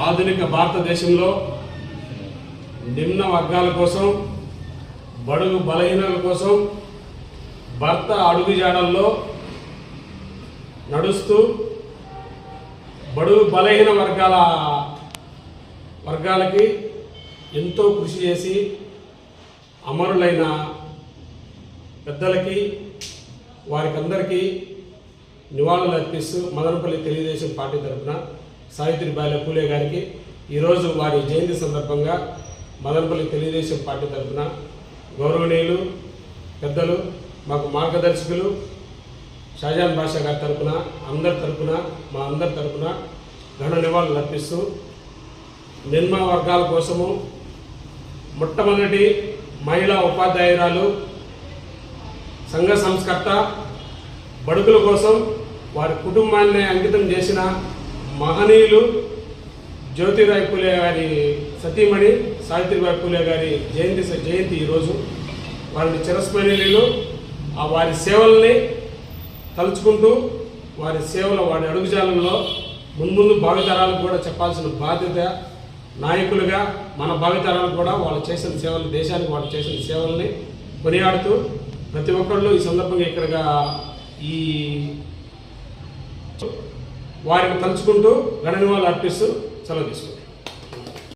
ఆధునిక భారతదేశంలో నిమ్న వర్గాల కోసం బడుగు బలహీనల కోసం భర్త అడుగుజాడల్లో నడుస్తూ బడుగు బలహీన వర్గాల వర్గాలకి ఎంతో కృషి చేసి అమరులైన పెద్దలకి వారికందరికీ నివాళులు అర్పిస్తూ మదనపల్లి తెలుగుదేశం పార్టీ తరఫున సావిత్రిబాయిల పూలే గారికి ఈరోజు వారి జయంతి సందర్భంగా మదనపల్లి తెలుగుదేశం పార్టీ తరఫున గౌరవనీయులు పెద్దలు మాకు మార్గదర్శకులు షాజాన్ బాషా గారి తరపున అందరి తరఫున మా అందరి తరపున ఘన నివాళులు అర్పిస్తూ నిమ్న వర్గాల కోసము మొట్టమొదటి మహిళా ఉపాధ్యాయురాలు సంఘ సంస్కర్త బడుకుల కోసం వారి కుటుంబాన్ని అంకితం చేసిన మహనీయులు జ్యోతిరాయ్ పూలే గారి సతీమణి సావిత్రిబాయి పూలే గారి జయంతి జయంతి ఈరోజు వారిని చిరస్మరణీయులు ఆ వారి సేవల్ని తలుచుకుంటూ వారి సేవలు వారి అడుగుజాలంలో మున్ముందు భావితరాలకు కూడా చెప్పాల్సిన బాధ్యత నాయకులుగా మన భావితరాలకు కూడా వాళ్ళు చేసిన సేవలు దేశానికి వాళ్ళు చేసిన సేవల్ని కొనియాడుతూ ప్రతి ఒక్కళ్ళు ఈ సందర్భంగా ఇక్కడగా ఈ వారిని తలుచుకుంటూ గణనివాళులు అర్పిస్తూ సెలవు తీసుకుంటాం